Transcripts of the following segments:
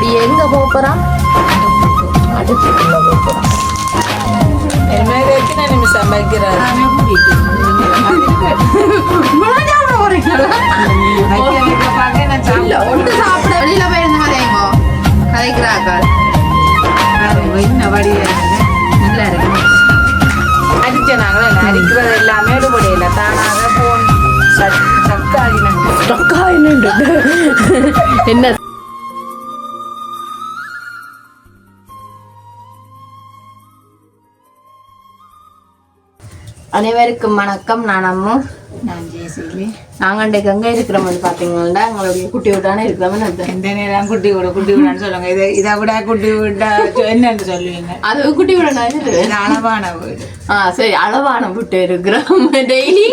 அப்படி எங்க போறான்? அடுப்புக்குள்ள போறான் பார்க்க நான் இல்ல சாப்பிட ஒன்று சாப்பிட வெளியில போயிருந்த மாதிரிங்கோ கதைக்கிறாக்கள் என்ன வடிவாங்க நல்லா இருக்கு. அடிச்ச நாங்களே அடிக்கிறது எல்லாமே எடுபடையில. தானாக போன் என்ன அனைவருக்கும் வணக்கம். நான் அம்மு. நான் ஜெயசீலி. நாங்கள் இன்றைக்கு எங்கே இருக்கிறோம்னு பார்த்தீங்கன்னா எங்களுடைய குட்டி விட்டானே இருக்கிறோம்னு அர்த்தம். எந்த நேரம் குட்டி விட குட்டி விடான்னு சொல்லுங்க. இதை இதை விட குட்டி விட்டா என்னன்னு சொல்லுவீங்க? அது குட்டி இது அளவான வீடு. ஆ சரி அளவான விட்டு இருக்கிறோம். டெய்லி.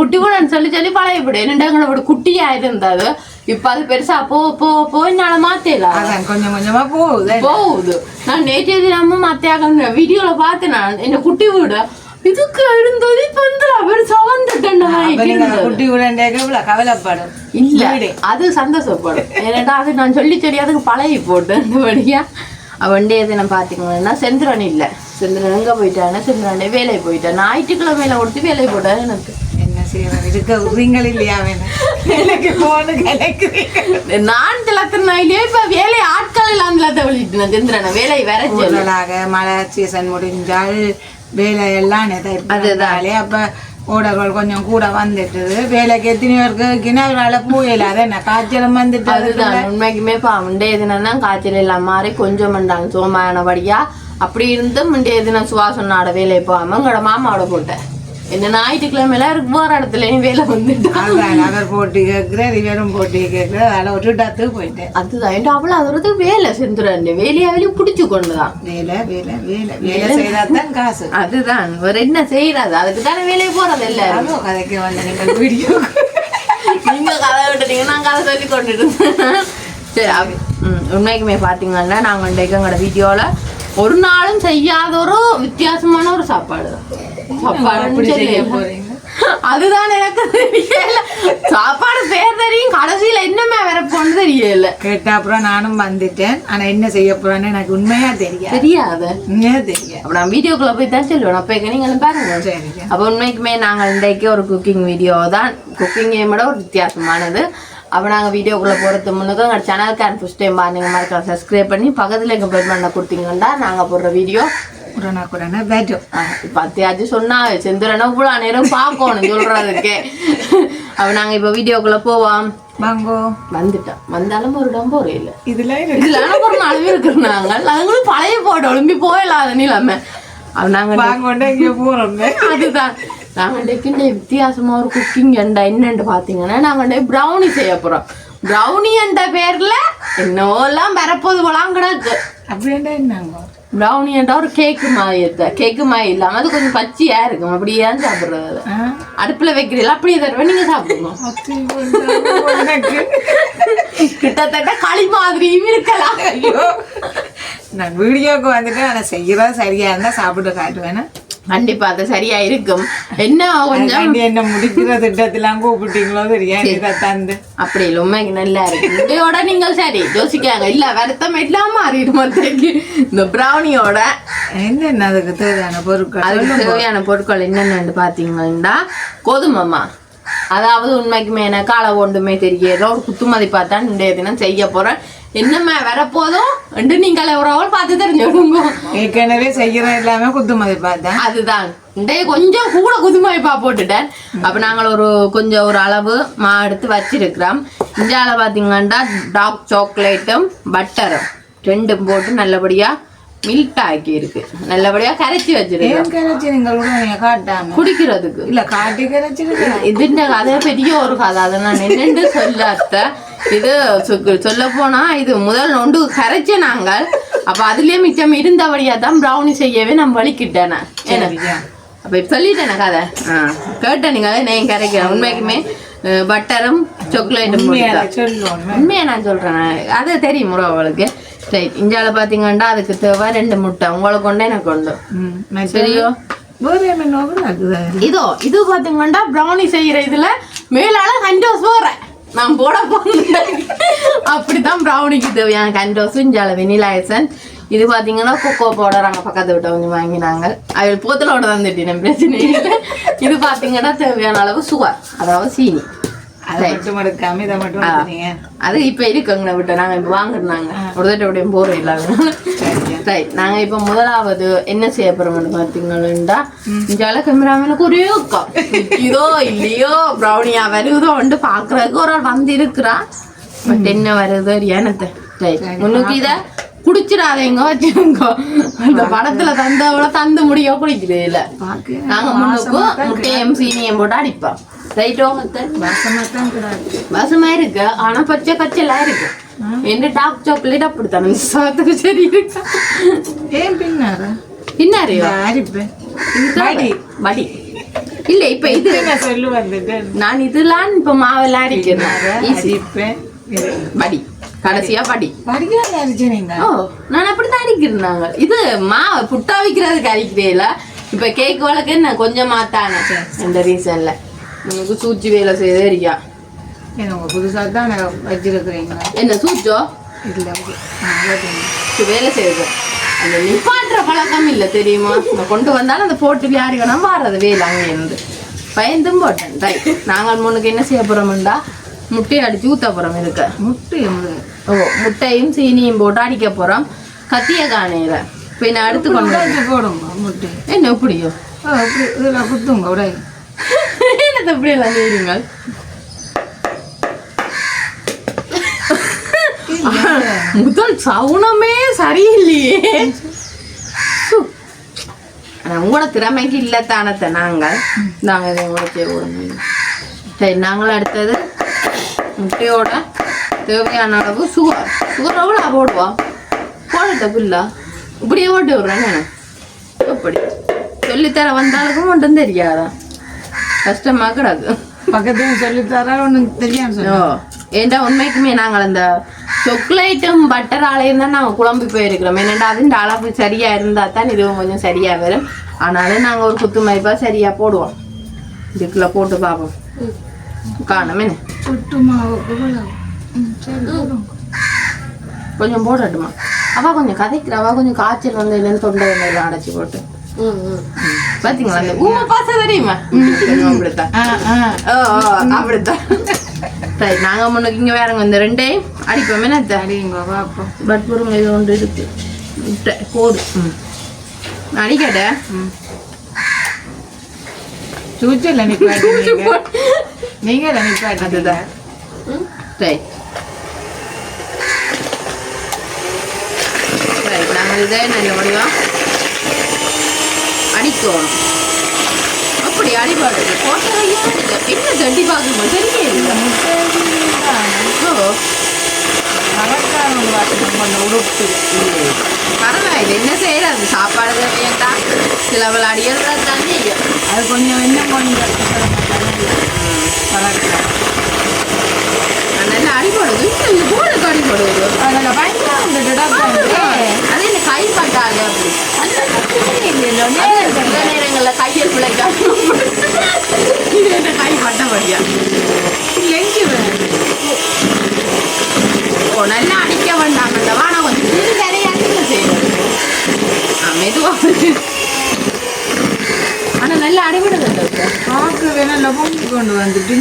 குட்டி விடன்னு சொல்லி சொல்லி பழையப்படு என்னடா எங்களோட குட்டியா இருந்தது இப்ப அது பெருசா போ போ போயினால மாத்தலாம் அதான் கொஞ்சம் கொஞ்சமா போகுது. போகுது. நான் நேற்றைய தினமும் மத்தியாக வீடியோல பார்த்தேன் நான். என்ன குட்டி வீடு இதுக்கு இருந்தது இப்ப வந்து பெருசா வந்துட்டேன் அப்ப நீங்க குட்டி விடண்டேக்க இவ்வளவு கவலைப்படும் இல்ல அது சந்தோஷப்படும் ஏன்னா அது நான் சொல்லி சொல்லி அதுக்கு பழகி போட்டு அந்தபடியா அவண்டே தினம் பாத்தீங்கன்னா செந்திரன் இல்ல செந்திரன் எங்க போயிட்டானா செந்திரன் வேலைக்கு போயிட்டான் ஞாயிற்றுக்கிழமையில கொடுத்து வேலைக்கு போட்டாரு எனக்கு நான் திலத்தினாயிலே இப்ப வேலை ஆட்கள் எல்லாம் திலத்த செந்திரனை வேலை வேற மழை சீசன் முடிஞ்சால் வேலை எல்லாம் அதுதானே. அப்ப ஓடர்கள் கொஞ்சம் கூட வந்துட்டுது. வேலைக்கு எத்தனை பேருக்கு கிணறுனால பூயல அதை என்ன? காய்ச்சலும் வந்துட்டு அதுதான். உண்மைக்குமே பா முண்டைய தினம் தான் காய்ச்சல் எல்லாம் மாறி கொஞ்சம் மண்டாங்க சோமானபடியா. அப்படி இருந்து முண்டைய தினம் சுவாசனாட வேலையை போகாம எங்களோட மாமாவோட போட்டேன். என்ன ஞாயிற்றுக்கிழமையில இருக்கு போற இடத்துலயும் வேலை வந்துட்டு. அவர் போட்டி கேட்கிறார் இவரும் போட்டி கேட்கிறார் அதில் விட்டுட்டாத்து போயிட்டேன். அதுதான் அவ்வளவு அதோட வேலை செஞ்சுறேன் வேலையா வேலையை பிடிச்சு கொண்டுதான். வேலை வேலை வேலை வேலை செய்தா தான் காசு. அதுதான் வேற என்ன செய்யறது? அதுக்கு தானே வேலையை போறது அதுவும் கதைக்கு வந்த நீங்கள் வீடியோ. நீங்க கதை விட்டுட்டீங்க நான் கதை சொல்லி கொண்டுட்டு. சரி அப்ப- ம், உண்மைக்குமே பாத்தீங்கன்னா நாங்க இன்றைக்கு எங்களோட வீடியோல ஒரு நாளும் செய்யாத ஒரு வித்தியாசமான ஒரு சாப்பாடு தான். அதுதான் எனக்கு தெரியல. சாப்பாடு பேர் தெரியும் கடைசியில என்னமே வரப்போன்னு தெரியல. கேட்ட அப்புறம் நானும் வந்துட்டேன். ஆனா என்ன செய்ய போறேன்னு எனக்கு உண்மையா தெரியாது. தெரியாத. உண்மையா தெரியாது. அப்ப நான் வீடியோக்குள்ள போய் தான் சொல்லுவேன். அப்ப எங்க நீங்களும் பாருங்க. சரிங்க. அப்போ உண்மைக்குமே நாங்கள் இன்றைக்கு ஒரு குக்கிங் வீடியோ தான். குக்கிங் விட ஒரு வித்தியாசமானது. அப்போ நாங்கள் வீடியோக்குள்ளே போகிறது முன்னுக்கு எங்கள் சேனலுக்கு ஃபஸ்ட் டைம் பாருங்க மறக்காம சப்ஸ்கிரைப் பண்ணி பக்கத்தில் எங்கள் பெல் பண்ண கொடுத்தீங்கன்னா நாங்கள் போடுற வீடியோ உடனே உடனே பேட்டும் பத்தியாச்சும் சொன்னா செந்துரனா இவ்வளோ நேரம் பார்க்கணும் சொல்கிறதுக்கே அப்போ நாங்கள் இப்போ வீடியோக்குள்ளே போவோம். வாங்கோ. வந்துட்டோம். வந்தாலும் ஒரு இல்லை. இதுல இருக்கு. இதில் ஒரு நாலு பேர் இருக்கிறாங்க அதுங்களும் பழைய போட்டோம் ஒளிம்பி போயிடலாம் நிலைமை. அப்போ நாங்கள் வாங்கோண்டே இங்க போறோம் அதுதான். நாங்க இன்னைக்கு இந்த வித்தியாசமா ஒரு குக்கிங் என்ற என்னன்னு பாத்தீங்கன்னா நாங்க இன்னைக்கு ப்ரௌனி செய்ய போறோம். ப்ரௌனி என்ற பேர்ல என்னவோ எல்லாம் வரப்போது போலாம் கிடக்கு அப்படின்டா என்னங்க? ப்ரௌனி என்ற ஒரு கேக்கு மாதிரி இருக்க. கேக்கு மாதிரி இல்லாம அது கொஞ்சம் பச்சையா இருக்கும். அப்படியே சாப்பிடுறது? அடுப்புல வைக்கிறீங்களா? அப்படியே தருவேன் நீங்க உனக்கு. கிட்டத்தட்ட களி மாதிரியும் இருக்கலாம். ஐயோ. நான் வீடியோக்கு வந்துட்டு ஆனா செய்யறது சரியா இருந்தா சாப்பிட்டு காட்டுவேன் கண்டிப்பா அது சரியா இருக்கும் என்ன கொஞ்சம்? என்ன முடிக்கிற திட்டத்தெல்லாம் கூப்பிட்டீங்களோ இதை தந்து. அப்படி இல்லை உண்மைக்கு நல்லா இருக்கு. இதோட நீங்கள் சரி யோசிக்காங்க. இல்ல வருத்தம் மாறிடும் மத்தைக்கு இந்த ப்ரௌனியோட என்னென்ன அதுக்கு தேவையான பொருட்கள்? அதுக்கு தேவையான பொருட்கள் என்னென்னு பார்த்தீங்கன்னா கோதுமைமா அதாவது உண்மைக்குமே எனக்கு அளவு ஒன்றுமே தெரியல ஒரு குத்து மதிப்பா தான் இன்றைய தினம் செய்ய போறேன். என்னம்மா வரப்போதும்? என்று நீங்கள் ஒரு பார்த்து தெரிஞ்சுடுங்க ஏற்கனவே செய்யற எல்லாமே குத்து மதிப்பா தான் அதுதான். இன்றைய கொஞ்சம் கூட குதுமைப்பா போட்டுட்டேன். அப்ப நாங்கள் ஒரு கொஞ்சம் ஒரு அளவு மா எடுத்து வச்சிருக்கிறோம். இந்த அளவு பார்த்தீங்கன்னா டார்க் சாக்லேட்டும் பட்டரும் ரெண்டும் போட்டு நல்லபடியா மில்க் ஆக்கி இருக்கு. நல்லபடியா கரைச்சி கரைச்சி? காட்டாம. குடிக்கிறதுக்கு. இல்ல காட்டி கரைச்சிருக்கு இதுன்ற கதை பெரிய ஒரு கதை. அதை நான் என்னென்று சொல்லாத்த இது சொல்ல போனா இது முதல் நொண்டு கரைச்ச நாங்கள். அப்ப அதுலயே மிச்சம் இருந்தபடியா தான் ப்ரௌனி செய்யவே நான் வலிக்கிட்டேன். அப்ப சொல்லிட்டேன் கதை? கேட்டேன் நீங்க நான் கரைக்கிறேன். உண்மைக்குமே பட்டரும் சாக்லேட்டும் உண்மையா நான் சொல்றேன். அது தெரியும் அவளுக்கு. ரைட் இந்தியால பாத்தீங்கன்னா அதுக்கு தேவை ரெண்டு முட்டை. உங்களுக்கு கொண்டு எனக்கு கொண்டு சரியோ? இதோ இது பாத்தீங்கன்னா ப்ரௌனி செய்யற இதுல மேலால கண்டோஸ் போடுறேன் நான் போட போனேன் அப்படிதான் ப்ரௌனிக்கு தேவையான கண்டோஸ் இஞ்சால வெனிலா எசன்ஸ் இது பாத்தீங்கன்னா கொக்கோ பவுடர் அங்க பக்கத்து விட்ட கொஞ்சம் வாங்கினாங்க. அவள் போத்தலோட தான் திட்டினேன் பிரச்சனை இது பாத்தீங்கன்னா தேவையான அளவு சுகர் அதாவது சீனி. அதை இப்ப இருக்குங்க விட்ட. நாங்க இப்ப வாங்குறாங்க அப்படியே போறோம் இல்லாம ரைட் நாங்க இப்ப முதலாவது என்ன செய்ய போறோம்னு பாத்தீங்கன்னா இஞ்சால கேமராமேனுக்கு ஒரே உக்கம். இதோ இல்லையோ ப்ரௌனியா வருதோ வந்து பாக்குறதுக்கு ஒரு ஆள் வந்து இருக்கிறா பட் என்ன வருதோ எனத்த ரைட் முன்னுக்கு இத குடிச்சிடாதீங்க வச்சுக்கோ அந்த படத்துல தந்தவள தந்து முடிய குடிக்கிறது இல்ல. நாங்க முன்னுக்கு முட்டையும் சீனியும் போட்டு அடிப்போம். வாசமா இருக்கு. ஆனா பச்சை கச்சலா இருக்கு. எந்த டார்க் சாக்லேட் அப்படித்தான்? சாத்துக்கு சரி இருக்கு? ஏன் பின்னாரு? அரிப்பு. படி இல்ல இப்ப இது நான் சொல்லு வந்துட்டு? நான் இதெல்லாம் இப்ப மாவெல்லாம் அடிக்கிறேன் படி கடைசியா படி நீங்க. ஓ நான் அப்படித்தான் அடிக்கிறேன் இது மாவை புட்டா வைக்கிறதுக்கு அடிக்கிறேல இப்ப கேக் வழக்கு என்ன கொஞ்சம் மாத்தானே இந்த ரீசன்ல உனக்கு சூச்சி வேலை செய்தே இருக்கியா ஏன்னா உங்க புதுசா தான் வச்சிருக்கிறீங்க என்ன சூச்சோ? இல்ல வேலை செய்யுது அந்த நிப்பாட்டுற பழக்கம் இல்லை தெரியுமா? நான் கொண்டு வந்தாலும் அந்த போட்டு வேணா மாறது வேலை அங்கே இருந்து. பயந்தும் போட்டேன் ரைட் நாங்கள் முன்னுக்கு என்ன செய்ய போறோம்டா? முட்டையை அடிச்சு ஊத்த போறோம் இதுக்கு. முட்டை எவ்வளவு? ஓ முட்டையும் சீனியும் போட்டு அடிக்க போறோம். கத்திய காணையில. இப்போ நான் அடுத்து கொண்டு போடுங்க முட்டை? என்ன எப்படியோ அப்படி இதுல குத்துங்க உடை என்னது இப்படி எல்லாம் செய்றீங்க முதல் சவுனமே சரியில்லையே. சு. உங்களோட திறமைக்கு இல்லத்தானத்தை நாங்கள். நாங்கள் இதை உடைச்சே போடணும் சரி நாங்கள் அடுத்தது முட்டையோட தேவையான அளவு சுகர் சுகர் எவ்வளோ போடுவோம் போடட்ட பில்லா? இப்படியே ஓட்டு விடுறேன் நான் எப்படி சொல்லித்தர வந்தாலுக்கும் ஒன்றும் தெரியாதா? கஷ்டமா கிடக்கு பக்கத்துல சொல்லி தர ஒண்ணும் தெரியாம ஓ சொல்லு ஏண்டா உண்மைக்குமே நாங்கள் அந்த சாக்லேட்டும் பட்டராலையும் தான் நாங்கள் குழம்பி போயிருக்கிறோம். ஏன்னாண்டா அதுன்ற அளவு சரியா இருந்தா தான் இதுவும் கொஞ்சம் சரியா வரும். ஆனாலும் நாங்கள் ஒரு குத்து மதிப்பாக சரியா போடுவோம். இதுக்குள்ள போட்டு பார்ப்போம் காணும். ம். கொஞ்சம் போடட்டுமா? அவ கொஞ்சம் கதைக்கிற. அவ கொஞ்சம் காய்ச்சல் வந்து இல்லைன்னு தொண்டை அடைச்சி போட்டு. பாத்தீங்களா அந்த ஊமை பாச தெரியுமா அப்படித்தான். ஆ, ஆ. ஓ ஓ, அப்படித்தான். சரி நாங்க முன்னுக்கு இங்க வேறங்க இந்த ரெண்டையும் அடிப்போம். என்ன அடிங்க பாப்போம் பட் பொருங்க இது ஒன்று இருக்கு. முட்டை போடு. அடிக்கட்ட. சூச்சல நிப்பாட்டி நீங்க. நிப்பாட்டி அதுதான் சரி. சரி நாங்கள் இதை நல்ல முடியும் அடிக்கணும் அப்படி அடிபாடு போட்டவையா என்ன தண்டி பார்க்கணும் தெரியல ஓ. உடுப்பு பரவாயில்ல. என்ன செய்யறது? சாப்பாடு வேண்டாம் சில விளையாடியது தான். அது கொஞ்சம் என்ன கொஞ்சம் நல்லா அடிபடுது இந்த போனுக்கு அடிபடுது அதில் பயங்கரம் வந்துட்டு அது என்ன கை பட்டாங்க அப்படி அந்த சில நேரங்கள்ல கையில் பிழைக்காம இது என்ன கை பட்டபடியா லெஞ்சு ஓ நல்லா அடிக்க வேண்டாம். அந்த வானா கொஞ்சம் சிறு கரையாட்டு செய்யணும் ஆ மெதுவா ஆனா நல்லா டாக்டர் பார்க்க வேணா பொங்கி கொண்டு வந்துட்டு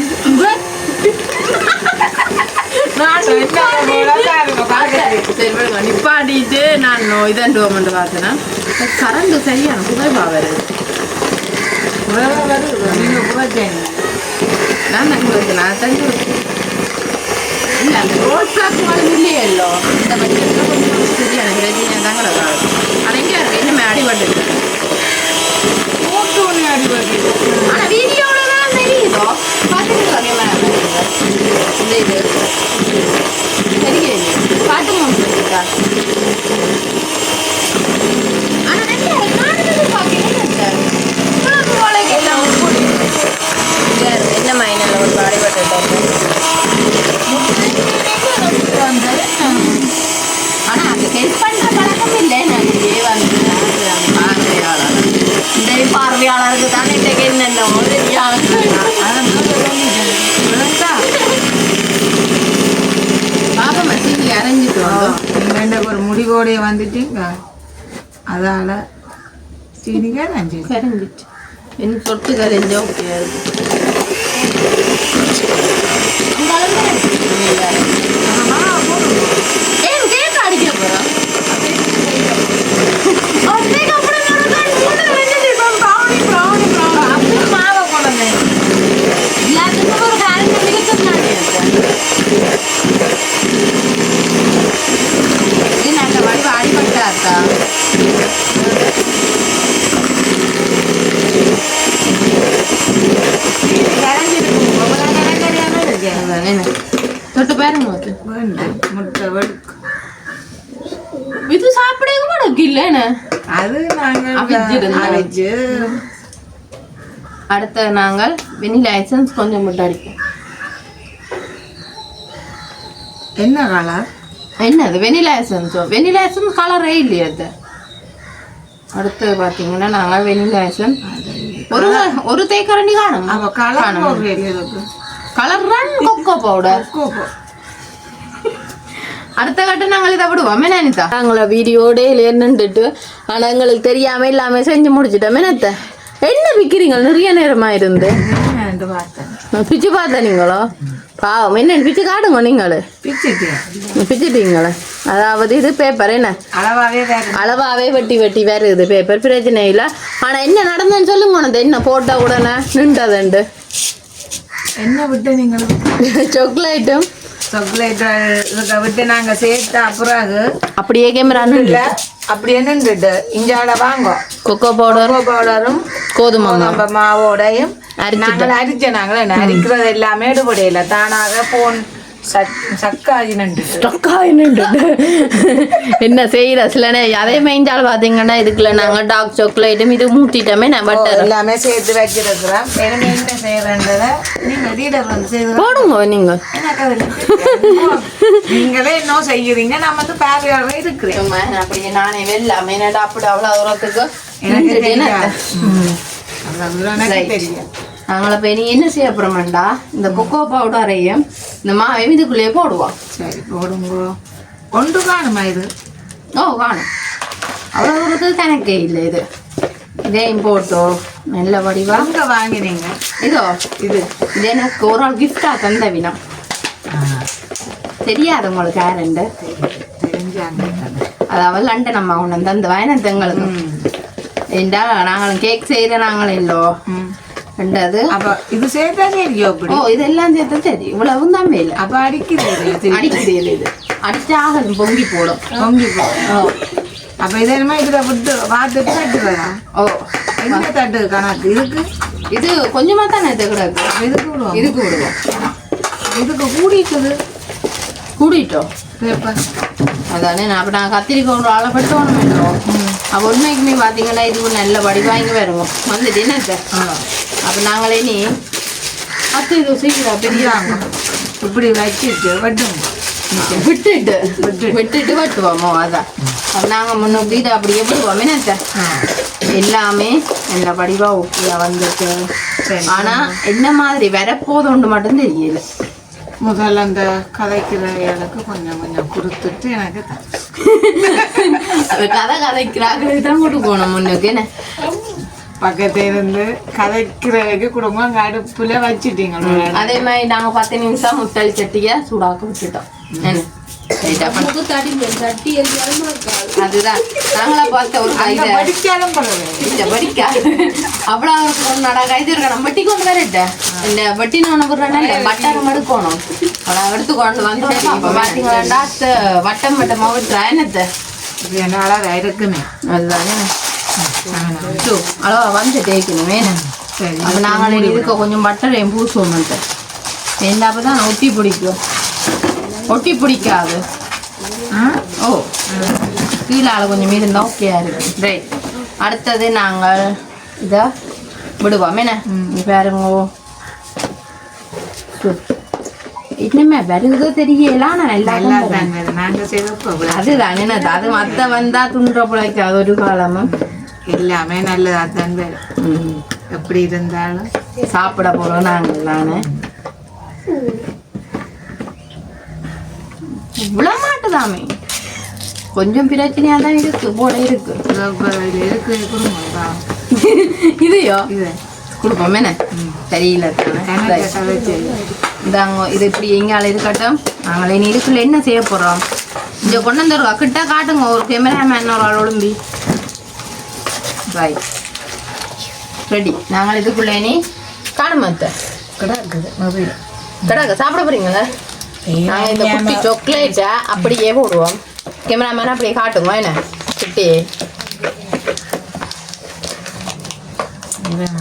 நான். நிப்பாட்டிட்டு. நான் இதண்டுவோம்னு பார்த்தேன்னா கரண்ட் சரியான புகைப்பா வருது புகைப்பா வருது நீங்க புகைச்சேன் நான் தான் கொடுத்து நான் தான் கொடுத்தேன் இல்லை அந்த ரோட் பிளாக் மாதிரி இல்லையല്ലോ இந்த பட்ஜெட்டில் கொஞ்சம் சரியான பிரச்சனை தான் கிடக்காது அது எங்கே இருக்கு இன்னுமே அடிபட்டு போட்டு ஒன்று அடிபட்டு ஆனால் வீடியோவில் தான் தெரியுதோ பார்த்துட்டு கேமரா இந்த இது தெரியல பாட்டு முடிச்சுருக்கா ஆனால் நல்லா காணுறது பார்க்கிறேன் இவ்வளவு போலக்கு எல்லாம் என்ன மைனில் ஒரு அடிபட்டு ஹெல்ப் பழக்கம் இல்லை நான் வந்து பார்வையாளர் இந்த பார்வையாளருக்கு தானே இன்னைக்கு என்னென்ன தெரியாது அதான் சொல்லிட்டேன் ஒரு முடிவோடைய வந்துட்டீங்க அதால சீனிக்கா நஞ்சு கரைஞ்சிட்டு என்ன சொட்டு கரைஞ்சா ஓகே ஏன் கேக் அது. வேண்டும் முட்டை வெடுக்கு இது சாப்பிடவே கூட இல்லைன்னு அது நாங்கள் அடுத்து நாங்கள் வெனிலா எசன்ஸ் கொஞ்சம் மட்டும் அடிப்போம் என்ன கலர் என்னது வெனிலா எசன்ஸோ வெனிலா எசன்ஸ் கலரே இல்லையா அது அடுத்து பார்த்தீங்கன்னா நாங்கள் வெனிலா எசன்ஸ் ஒரு ஒரு தேக்கரண்டி காணும் கலர் கலர் ரன் கொக்கோ பவுடர் கோப்போ அடுத்த கட்டம் நாங்கள் இதை விடுவோம். அனிதா நாங்கள வீடியோடே நின்றுட்டு ஆனால் எங்களுக்கு தெரியாம இல்லாம செஞ்சு முடிச்சிட்டோம். என்னத்த என்ன விற்கிறீங்க நிறைய நேரமா இருந்து. பிச்சு பார்த்தேன் நீங்களோ? பாவம் என்ன பிச்சு காடுங்க நீங்களு. பிச்சுட்டீங்களே. அதாவது இது பேப்பர் என்ன? அளவாகவே வேறு. அளவாவே வெட்டி வெட்டி வருது பேப்பர் பிரச்சனை இல்லை. ஆனா என்ன நடந்ததுன்னு சொல்லுங்க உனக்கு என்ன போட்ட உடனே நின்றதுண்டு. என்ன விட்டு நீங்கள் சாக்லேட்டும் சாக்லேட் இதுக்கு விட்டு நாங்கள் சேர்த்த பிறகு அப்படியே கேமரா இல்லை அப்படியே நின்றுட்டு இஞ்சால வாங்கோ கொக்கோ பவுடர் பவுடரும் கோதுமை நம்ம மாவோடையும். நாங்கள் அரிச்ச நாங்கள் அரிக்கிறது எல்லாமே எடுபடையில. தானாக போன் என்ன செய்யற சில அதே மெயின்றால் பார்த்தீங்கன்னா இதுக்குள்ள நாங்கள் டார்க் சாக்லேட்டும் இது மூட்டிட்டோமே நான் பட்டர் எல்லாமே சேர்த்து வச்சிருக்கிறோம். இனிமே என்ன செய்யறன்றத நீங்க லீடர் வந்து செய்து போடுங்க நீங்க. நீங்களே இன்னும் செய்யறீங்க? நான் வந்து பார்வையாளர் இருக்கிறேன். சும்மா அப்படியே நானே வெள்ளாம என்னடா அப்படி அவ்வளோ தூரத்துக்கு எனக்கு நின்றுட்டு தெரியாது. என்னத்த? ம். அது எனக்கு Right. தெரியும் நாங்கள போய் நீ என்ன செய்ய போறோம்டா இந்த கொக்கோ பவுடரையும் இந்த மாவையும் இதுக்குள்ளேயே போடுவோம் சரி போடுங்க. ஒன்று காணுமா இது? ஓ காணும். அவ்வளோ தூரத்துக்கு கணக்கே இல்லை இது. இதையும் போட்டோம் நல்ல வடிவா. அங்க வாங்கினீங்க? இதோ இது. இது எனக்கு ஒரு ஆள் கிஃப்டா தந்த வினம். தெரியாது உங்களுக்கு யாருண்டு தெரிஞ்சாங்க. அதாவது லண்டன் அம்மா ஒன்று அந்த வயனத்து எங்களுக்கு. ஏண்டா நாங்களும் கேக் செய்கிற நாங்களும் இல்லோ. ரெண்டாவது அப்ப இது சேர்த்தா தெரியும் அப்படி ஓ இதெல்லாம் சேர்த்து சரி இவ்வளவும் தான் இல்லை அப்ப அடிக்கிறது அடிக்கிறது இது அடிச்சா ஆகலும் பொங்கி போடும் பொங்கி போ. ஓ அப்ப இதெல்லாம் இதுல விட்டு பார்த்துட்டு தட்டுறதா ஓ என்ன தட்டு கணக்கு இதுக்கு இது கொஞ்சமா தானே இது கிடக்கு இதுக்கு விடுவோம் இதுக்கு விடுவோம் இதுக்கு கூடிக்குது கூடிட்டோம் அதானே நான் அப்போ நான் கத்திரிக்காய் ஒரு அளப்பட்டு ஒன்று வேணும் அப்போ உண்மைக்குமே பார்த்தீங்கன்னா இது நல்ல வடிவாங்க வருவோம் வந்துட்டு என்ன அப்போ நாங்களே நீ அத்து இது சீக்கிரம் பெரிய இப்படி வச்சுட்டு வெட்டும் விட்டுட்டு. விட்டுட்டு. வெட்டுவோமோ அதான். அப்போ நாங்கள் முன்னோக்கி இதை அப்படியே விடுவோம் என்னத்த? எல்லாமே நல்ல வடிவா ஓகேயா வந்துட்டு சரி. ஆனா என்ன மாதிரி வரப்போதுண்டு மட்டும் தெரியல. முதல்ல அந்த கதைக்கிறவர்களுக்கு கொஞ்சம் கொஞ்சம் கொடுத்துட்டு எனக்கு கதை கதைக்கிறாங்களுக்கு தான் கொண்டு போகணும் முன்னுக்கு என்ன? பக்கத்துல இருந்து கதைக்கிறவைக்கு கொடுங்க அங்க அடுப்புல வச்சுட்டீங்க அதே மாதிரி நாங்க பத்து நிமிஷம் முட்டை சட்டிய சூடாக்க விட்டுட்டோம் அதுதான். நாங்களா பார்த்த ஒரு கைத. அவ்வளோ ஒரு நட கைது இருக்கணும் வட்டி கொண்டு வரட்ட இந்த வட்டி நான் விடுறேன்னா வட்டம் எடுக்கணும். அவனை எடுத்து கொண்டு வட்டம் என்னத்த இருக்குமே அதுதானே. சோ, அளவா வந்து தேய்க்கணுமே சரி அப்போ நாங்கள் இதுக்கு கொஞ்சம் பட்டரையும் பூசுவோம்ட்டு என்ன தான் ஒட்டி பிடிக்கும் ஒட்டி பிடிக்காது? ஓ கீழால கொஞ்சம் இருந்தா ஓகேயா இருக்கு ரைட் அடுத்தது நாங்கள் இதை விடுவோம் என்ன பாருங்க சு. இன்னுமே வருதோ தெரியல அதுதான் என்னது அது மத்த வந்தா துன்ற பிழைக்காது ஒரு காலமும் எல்லாமே நல்லதா தான் வரும். எப்படி இருந்தாலும் சாப்பிட போறோம் நாங்கள் தானே விழமாட்டேன் காட்டுதாமே கொஞ்சம் பிரச்சனையா தான் இருக்கு போல இருக்கு. இருக்கு குடும்பம் இதையோ? இது. கொடுப்போம் என்ன? கதைச்சு இதாங்க இது இப்படி எங்கால இருக்கட்டும் நாங்களே நீ இதுக்குள்ள என்ன செய்ய போறோம்? இங்க கொண்டு வந்துருக்கா கிட்ட காட்டுங்க ஒரு கேமராமேன் ஒரு ஆள் ஒழும்பி. ரைட் ரெடி நாங்கள் இதுக்குள்ள நீ காணுமா அத்தை. கிடக்குது மொபைல் கிடக்கு சாப்பிட போறீங்களா? நாங்கள் இந்த குட்டி சாக்லேட்டை அப்படியே போடுவோம். கேமராமேன் அப்படியே காட்டுங்க என்ன? குட்டி.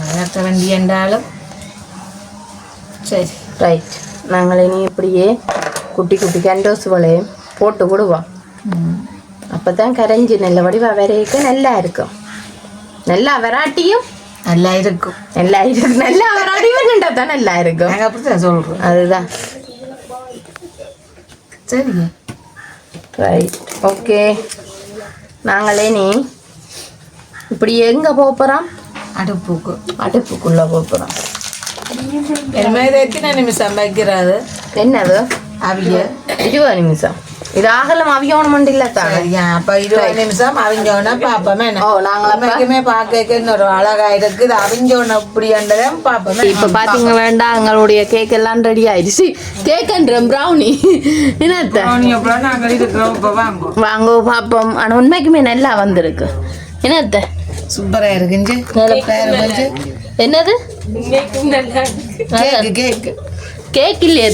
வளர்த்த வண்டி என்றாலும் சரி. ரைட் நாங்கள் இனி இப்படியே குட்டி குட்டி கண்டோஸுகளே போட்டு விடுவோம் அப்போ தான் கரைஞ்சி நல்ல வடிவா வரைக்க நல்லா இருக்கும். நல்லா வராட்டியும் நல்லா இருக்கும். நல்லா இருக்கும் நல்லா வராட்டியும் நின்றா தான் நல்லா இருக்கும். நாங்கள் அப்படித்தான் சொல்கிறோம் அதுதான். சரிங்க. ரைட் ஓகே நாங்களே நீ இப்படி எங்கே போகிறோம் அடுப்புக்கு. அடுப்புக்குள்ளே போகிறோம் இது எத்தனை நிமிஷம் வைக்கிறது என்னது? அவிய இருபது நிமிஷம். இது ஆகலம் அவியோனம் இல்லை சரியா அப்போ இருபது நிமிஷம் அவிஞ்சோன்னா பார்ப்போமே ஓ நாங்கள் நமக்குமே பார்க்க இன்னொரு அழகா இருக்குது அவிஞ்சோன்னு இப்படின்றதும் பார்ப்போமே இப்ப பாத்தீங்க வேண்டாம் எங்களுடைய கேக் எல்லாம் ரெடி ஆயிடுச்சு கேக்குன்ற ப்ரௌனி என்னத்த வாங்க பாப்போம் ஆனா உண்மைக்குமே நல்லா வந்திருக்கு என்னத்த சூப்பராக இருக்குஞ்சு என்னது கேக்கு கேக் மேலே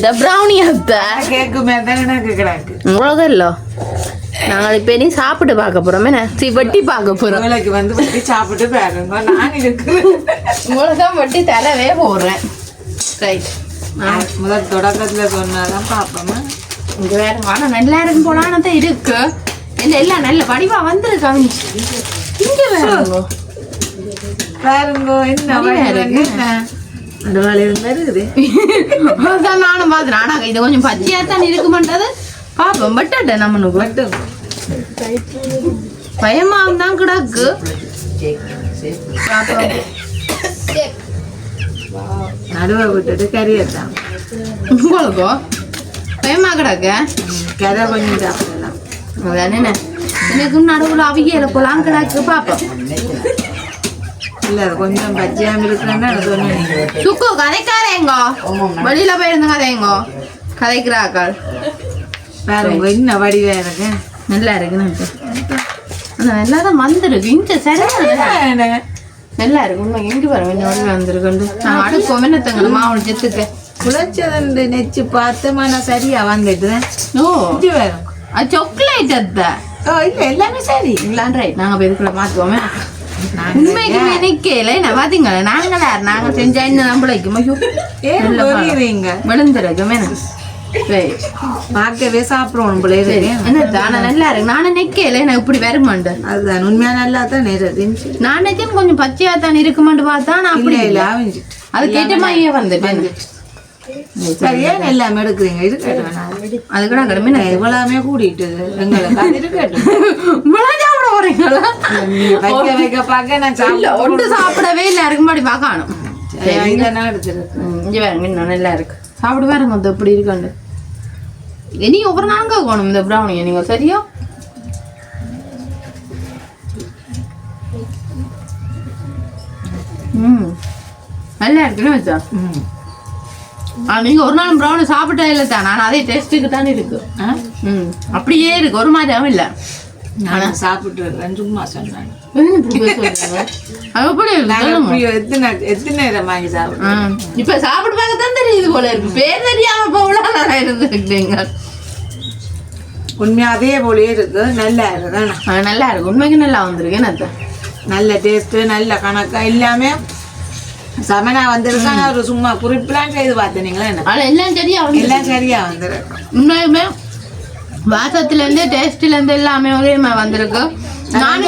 தான் எனக்கு கிடக்கு உங்களுக்கு இல்ல நாங்கள் இப்ப இனி சாப்பிட்டு பார்க்க போறோம். என்ன? வெட்டி பார்க்க போறோம். வேலைக்கு வந்து வட்டி சாப்பிட்டு பாருங்க நான் இருக்கிறேன். உங்களுக்கு வெட்டி தரவே போடுறேன். ரைட் முதல் தொடக்கத்தில் சொன்னாதான் பார்ப்போமா? இங்க வேற ஆனா நல்லா இருக்கு போலான்னு தான் இருக்கு. இந்த எல்லாம் நல்ல வடிவா வந்திருக்கு. அவிஞ்சு இங்க வேற பாருங்க என்ன? அதான் நானும் பார்த்தேன் ஆனா இது கொஞ்சம் பச்சையா தான் இருக்குமன்றது பாப்போம் பட்டாட்ட நம்மனுக்கு மட்டும் பயமா தான் கிடக்கு. நடுவை விட்டுட்டு கறியை தான். உங்களுக்கோ? பயமா கிடக்கு? கதை கொஞ்சம் சாப்பிடலாம் அதானே எனக்கு நடுவுல அவியல போலாம் கிடக்கு பாப்போம் இல்லை கொஞ்சம் பச்சையாம இருக்கிறேன்னா அது சொன்னேன் சுக்கு கதைக்காரேங்கோ வெளியில போயிருந்து கதைங்கோ கதைக்கிறாக்கள் பாருங்க என்ன வடிவா இருக்கு நல்லா இருக்கு எனக்கு ஆனா நல்லா தான் வந்திருக்கு இங்க சரியான நல்லா இருக்கு உண்மை எங்க பாருங்க இந்த வடிவம் வந்திருக்கு நான் அடுப்போம் என்ன தங்கணும் மாவுள் செத்துக்க குளைச்சதண்டு நெச்சு பார்த்து நான் சரியா வந்துட்டு ஓ இது வரும் அது சாக்லேட் அத்த ஓ இல்லை எல்லாமே சரி இல்லான் ரைட் நாங்க போய் இதுக்குள்ள மாத்துவோமே உண்மைக்கு நிக்கல என்ன பாத்தீங்களா? நாங்களா? நாங்க செஞ்சா என்ன நம்மளைக்கும்? ஐயோ. விழுந்துருக்குமே பார்க்கவே சாப்பிடுவோம் இருக்கு. என்ன தானே நல்லா இருக்கு? நானும் நிக்கல எனக்கு இப்படி வருமாண்டு? அதுதான் உண்மையா நல்லா தான் இருந்துச்சு நான் நினைச்சேன் கொஞ்சம் பச்சையா தான் இருக்குமான்னு பார்த்தா நான் அப்படி இல்லை அது கேட்ட மாதிரியே வந்துட்டேன் சரியா எல்லாமே எடுக்கிறீங்க? இருக்கட்டும். நான் அது கூட கடமை நான் இவ்வளவுமே கூட்டிட்டு எங்களுக்கு போறீங்களா? வைக்க வைக்க பார்க்க நான் இல்ல ஒன்று சாப்பிடவே இல்லை இருக்கு பார்க்கணும். இங்க இன்னும் நல்லா இருக்கு சாப்பிட பாருங்க அது எப்படி இருக்காண்டு இனி ஒவ்வொரு நாளும் கேட்கணும் இந்த ப்ரௌனியை நீங்க சரியா? ம் நல்லா இருக்குன்னு வச்சா. ம். ஆ, நீங்க ஒரு நாள் ப்ரௌனி சாப்பிட்டா இல்லை தான் நான் அதே டேஸ்ட்டுக்கு தானே இருக்கு? ம் அப்படியே இருக்கு ஒரு மாதிரியாவும் இல்லை. நான் சாப்பிட்டு இருக்கேன் சும்மா சொன்னேன் எத்தனை எத்தனை நேரம் வாங்கி சாப்பிடுவோம் ஆ, இப்ப சாப்பிட்டு பார்க்க தான் தெரியுது போல இருக்கு. பேர் தெரியாம போல நான் இருந்துருக்கீங்க. உண்மையா அதே போலயே இருக்கு நல்லா இருக்கு. நல்லா இருக்கு. உண்மைக்கு நல்லா வந்திருக்கு. என்ன நல்ல டேஸ்ட் நல்ல கணக்கா. எல்லாமே சமனா வந்திருக்காங்க. ஒரு சும்மா குறிப்பெல்லாம் செய்து பார்த்தீங்களா என்ன? எல்லாம் சரியா எல்லாம் சரியா வந்திருக்கு. உண்மையுமே வாசத்துல இருந்து டேஸ்ட்ல இருந்து எல்லாமே ஒரே மாதிரி வந்திருக்கு. நான்.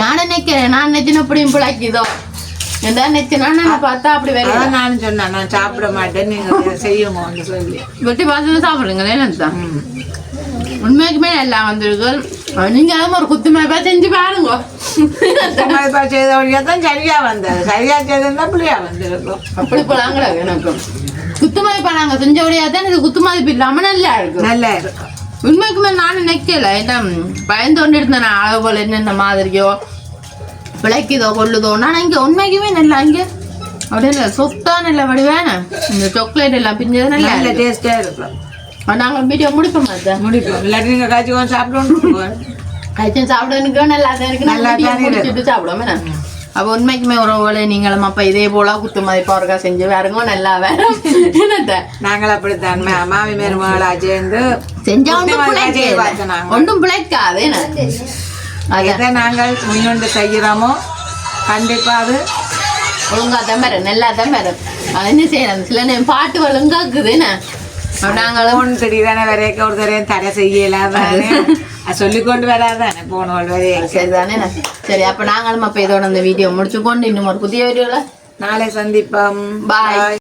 நான் நினைக்கிறேன். நான் நினைச்சின அப்படியும் பிழைக்குதோ. எதா நினைச்சேன்னா நான் பார்த்தா அப்படி வேற நானும் சொன்னேன். நான் சாப்பிட மாட்டேன் நீங்க செய்யுங்க சொல்லி. வெட்டி பார்த்து சாப்பிடுறீங்களே? என்ன உண்மைக்குமே நல்லா வந்திருக்கு. நீங்க அதுவும் ஒரு குத்து மேப்பா செஞ்சு பாருங்க. செய்த வழியா தான் சரியா வந்தது. சரியா செய்திருந்தா பிள்ளையா வந்திருக்கும். அப்படி போலாங்களா எனக்கு? குத்து மதிப்பா நாங்க செஞ்ச தான் இது குத்து மதிப்பு இல்லாம நல்லா இருக்கு நல்லா இருக்கும் உண்மைக்குமே நான் நினைக்கல. என்ன பயந்து கொண்டு இருந்தேன் நான் அளவுகள் என்னென்ன மாதிரியோ விளக்குதோ கொள்ளுதோ. நான் இங்க உண்மைக்குமே நல்லா இங்க அப்படியே சொத்தா நல்ல வடிவேன இந்த சாக்லேட் எல்லாம் பிஞ்சது நல்லா நல்ல இருக்கு. டேஸ்டா இருக்கும். ஆ, நாங்க வீடியோ முடிப்போம் அதான். முடிப்போம். இல்லாட்டி நீங்க காய்ச்சி சாப்பிடணும் கழிச்சு சாப்பிடுறதுக்கு நல்லா தான் இருக்கு. நல்லா இருக்கு. முடிச்சுட்டு சாப்பிடுவோம்? அப்ப உண்மைக்குமே ஒரு வேலை நீங்களும் அப்ப இதே போல குத்து மதிப்பா ஒருக்கா செஞ்சு வேறுங்க நல்லா வேற என்னத்த? நாங்கள் அப்படித்தான் மாமி மருமகளா சேர்ந்து செஞ்சா ஒன்றும் பிழைக்காது. எதை நாங்கள் முன்னுண்டு செய்கிறோமோ கண்டிப்பா அது ஒழுங்கா தான் வரும் நல்லா தான் வரும். அது என்ன செய்யணும்? சில நேரம் பாட்டு ஒழுங்காக்குது என்ன? நாங்களும் போன் திடீரென வரைக்கும் ஒரு தரையும் தடை செய்யலாதானே சொல்லி கொண்டு வராதானே போனவள் வரையும் சரிதானே? சரி அப்ப நாங்களும் அப்ப இதோட இந்த வீடியோ முடிச்சு கொண்டு இன்னும் ஒரு புதிய வீடியோல நாளை சந்திப்போம். Bye.